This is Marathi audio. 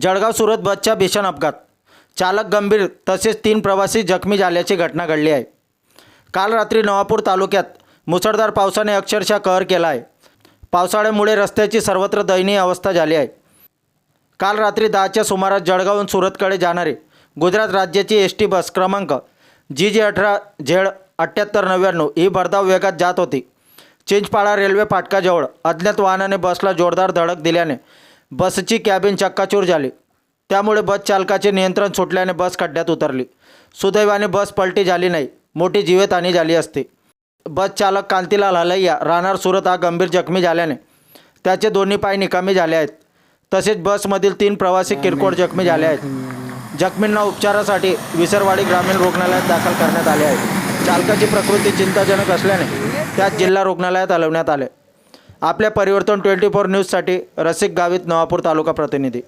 जळगाव सुरत बसच्या भीषण अपघात. चालक गंभीर तसेच तीन प्रवासी जखमी झाल्याची घटना घडली आहे. काल रात्री नवापूर तालुक्यात मुसळधार पावसाने अक्षरशः कहर केला आहे. पावसाळ्यामुळे रस्त्याची सर्वत्र दयनीय अवस्था झाली आहे. काल रात्री दहाच्या सुमारास जळगावहून सुरतकडे जाणारी गुजरात राज्याची एस टी बस क्रमांक जी जे अठरा झेड अठ्ठ्याहत्तर नव्याण्णव ही भरधाव वेगात जात होती. चिंचपाडा रेल्वे फाटकाजवळ अज्ञात वाहनाने बसला जोरदार धडक दिल्याने बसची कॅबिन चक्काचूर झाली. त्यामुळे बस चालकाचे नियंत्रण सुटल्याने बस खड्ड्यात उतरली. सुदैवाने बस पलटी झाली नाही. मोठी जीवितहानी झाली असती. बस चालक कांतीलाल हलैया राहणार सुरत हा गंभीर जखमी झाल्याने त्याचे दोन्ही पाय निकामी झाले आहेत. तसेच बसमधील तीन प्रवासी किरकोळ जखमी झाले आहेत. जखमींना उपचारासाठी विसरवाडी ग्रामीण रुग्णालयात दाखल करण्यात आले आहे. चालकाची प्रकृती चिंताजनक असल्याने त्यात जिल्हा रुग्णालयात हलवण्यात आले. आपल्या परिवर्तन ट्वेंटी फोर न्यूजसाठी रसिक गावित नवापूर तालुका प्रतिनिधी.